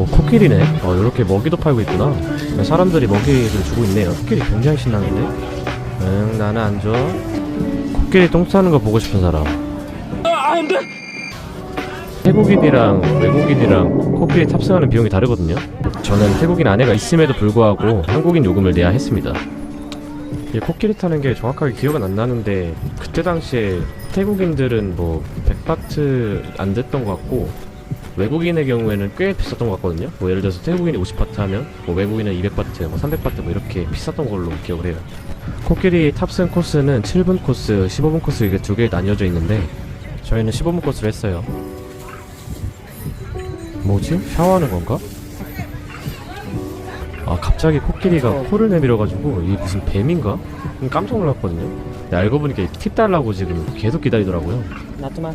어, 코끼리네. 어, 이렇게 먹이도 팔고 있구나. 사람들이 먹이를 주고 있네요. 코끼리 굉장히 신나는데? 응, 나는 안 줘. 코끼리 똥 싸는 거 보고 싶은 사람. 태국인이랑 외국인이랑 코끼리 탑승하는 비용이 다르거든요. 저는 태국인 아내가 있음에도 불구하고 한국인 요금을 내야 했습니다. 이 코끼리 타는 게 정확하게 기억은 안 나는데 그때 당시에 태국인들은 뭐 100바트 안 됐던 것 같고 외국인의 경우에는 꽤 비쌌던 것 같거든요. 뭐 예를 들어서 태국인이 50바트 하면 뭐 외국인은 200바트, 뭐 300바트 뭐 이렇게 비쌌던 걸로 기억을 해요. 코끼리 탑승 코스는 7분 코스, 15분 코스 이게 두 개 나뉘어져 있는데 저희는 15분 코스를 했어요. 뭐지? 샤워하는 건가? 아 갑자기 코끼리가 코를 내밀어가지고 이게 무슨 뱀인가? 깜짝 놀랐거든요. 근데 알고 보니까 팁 달라고 지금 계속 기다리더라고요. 나트만